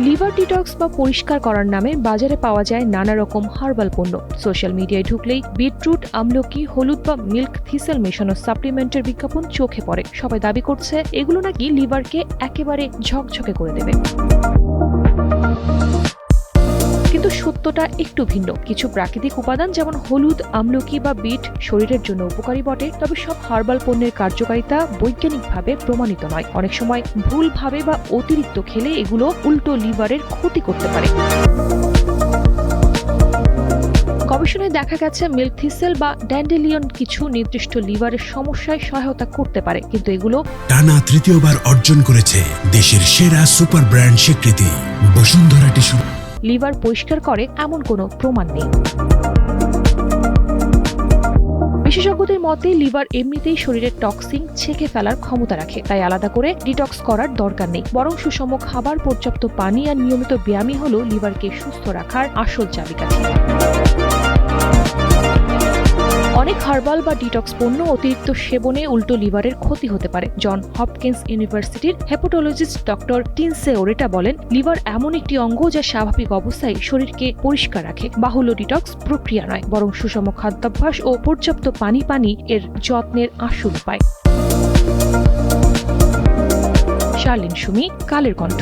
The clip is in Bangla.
লিভার ডিটক্স বা পরিষ্কার করার নামে বাজারে পাওয়া যায় নানা রকম হার্বাল পণ্য। সোশ্যাল মিডিয়ায় ঢুকলেই বিটরুট, আমলকি, হলুদ বা মিল্ক থিসেল মেশানো সাপ্লিমেন্টের বিজ্ঞাপন চোখে পড়ে। সবাই দাবি করছে এগুলো নাকি লিভারকে একেবারে ঝকঝকে করে দেবে। কিন্তু সত্যটা একটু ভিন্ন। কিছু প্রাকৃতিক উপাদান যেমন হলুদ, আমলকি বা বিট শরীরের জন্য উপকারী বটে, তবে সব হার্বাল পণ্যের কার্যকারিতা বৈজ্ঞানিকভাবে প্রমাণিত নয়। অনেক সময় ভুলভাবে বা অতিরিক্ত খেলে এগুলো উল্টো লিভারের ক্ষতি করতে পারে। গবেষণায় দেখা গেছে মিল্ক থিসেল বা ড্যান্ডেলিয়ন কিছু নির্দিষ্ট লিভারের সমস্যায় সহায়তা করতে পারে, কিন্তু এগুলো টানা তৃতীয়বার অর্জন করেছে দেশের সেরা সুপার ব্র্যান্ড স্বীকৃতি, বসুন্ধরা টিস্যু। লিভার পরিষ্কার করে এমন কোনো প্রমাণ নেই। বিশেষজ্ঞদের মতে, লিভার এমনিতেই শরীরের টক্সিন ছেঁকে ফেলার ক্ষমতা রাখে, তাই আলাদা করে ডিটক্স করার দরকার নেই। বরং সুষম খাবার, পর্যাপ্ত পানি আর নিয়মিত ব্যায়ামই হল লিভারকে সুস্থ রাখার আসল চাবিকাঠি। অনেক হার্বাল বা ডিটক্স পণ্য অতিরিক্ত সেবনে উল্টো লিভারের ক্ষতি হতে পারে। জন হপকিন্স ইউনিভার্সিটির হেপাটোলজিস্ট ডক্টর টিনসে ওরেটা বলেন, লিভার এমন একটি অঙ্গ যা স্বাভাবিক অবস্থায় শরীরকে পরিষ্কার রাখে। বাহুল্য ডিটক্স প্রক্রিয়া নয়, বরং সুষম খাদ্যাভ্যাস ও পর্যাপ্ত পানি পানি এর যত্নের আসল উপায়। শার্লিন সুমি, কালের কণ্ঠ।